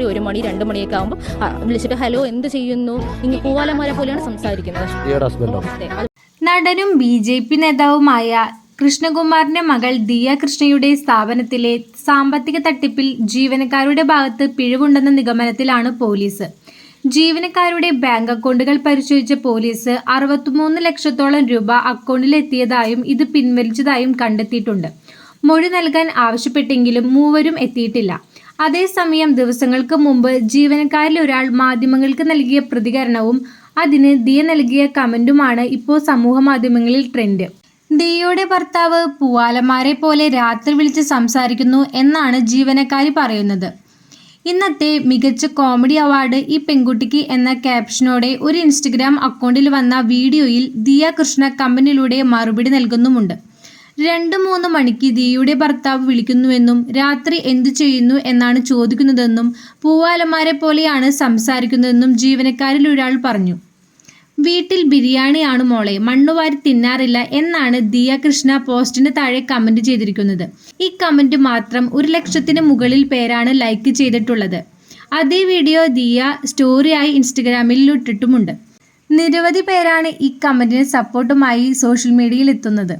ഒരു ഒരു മണി രണ്ട് മണിയൊക്കെ ആകുമ്പോൾ വിളിച്ചിട്ട് ഹലോ എന്ത് ചെയ്യുന്നു? ഇനി പൂവാലന്മാരെ പോലെയാണ് സംസാരിക്കുന്നത്. ദിയയുടെ ഹസ്ബൻഡോ? നടനും ബി ജെ പി നേതാവുമായ കൃഷ്ണകുമാറിന്റെ മകൾ ദിയ കൃഷ്ണയുടെ സ്ഥാപനത്തിലെ സാമ്പത്തിക തട്ടിപ്പിൽ ജീവനക്കാരുടെ ഭാഗത്ത് പിഴവുണ്ടെന്ന നിഗമനത്തിലാണ് പോലീസ്. ജീവനക്കാരുടെ ബാങ്ക് അക്കൗണ്ടുകൾ പരിശോധിച്ച പോലീസ് അറുപത്തിമൂന്ന് ലക്ഷത്തോളം രൂപ അക്കൗണ്ടിലെത്തിയതായും ഇത് പിൻവലിച്ചതായും കണ്ടെത്തിയിട്ടുണ്ട്. മൊഴി നൽകാൻ ആവശ്യപ്പെട്ടെങ്കിലും മൂവരും എത്തിയിട്ടില്ല. അതേസമയം ദിവസങ്ങൾക്ക് മുമ്പ് ജീവനക്കാരിൽ ഒരാൾ മാധ്യമങ്ങൾക്ക് നൽകിയ പ്രതികരണവും അതിന് ദിയ നൽകിയ കമന്റുമാണ് ഇപ്പോൾ സമൂഹ മാധ്യമങ്ങളിൽ ട്രെൻഡ് ദിയയുടെ ഭർത്താവ് പൂവാലന്മാരെ പോലെ രാത്രി വിളിച്ച് സംസാരിക്കുന്നു എന്നാണ് ജീവനക്കാരി പറയുന്നത്. ഇന്നത്തെ മികച്ച കോമഡി അവാർഡ് ഈ പെൺകുട്ടിക്ക് എന്ന ക്യാപ്ഷനോടെ ഒരു ഇൻസ്റ്റഗ്രാം അക്കൗണ്ടിൽ വന്ന വീഡിയോയിൽ ദിയ കൃഷ്ണ കമ്പനിയിലൂടെ മറുപടി നൽകുന്നുമുണ്ട്. രണ്ട് മൂന്ന് മണിക്ക് ദിയുടെ ഭർത്താവ് വിളിക്കുന്നുവെന്നും രാത്രി എന്തു ചെയ്യുന്നു എന്നാണ് ചോദിക്കുന്നതെന്നും പൂവാലന്മാരെ പോലെയാണ് സംസാരിക്കുന്നതെന്നും ജീവനക്കാരിൽ ഒരാൾ പറഞ്ഞു. വീട്ടിൽ ബിരിയാണിയാണ് മോളെ മണ്ണുവാരി തിന്നാറില്ല എന്നാണ് ദിയ കൃഷ്ണ പോസ്റ്റിന് താഴെ കമന്റ് ചെയ്തിരിക്കുന്നത്. ഈ കമന്റ് മാത്രം ഒരു ലക്ഷത്തിന് മുകളിൽ പേരാണ് ലൈക്ക് ചെയ്തിട്ടുള്ളത്. അതേ വീഡിയോ ദിയ സ്റ്റോറിയായി ഇൻസ്റ്റഗ്രാമിൽ ഇട്ടിട്ടുമുണ്ട്. നിരവധി പേരാണ് ഈ കമന്റിന് സപ്പോർട്ടുമായി സോഷ്യൽ മീഡിയയിൽ എത്തുന്നത്.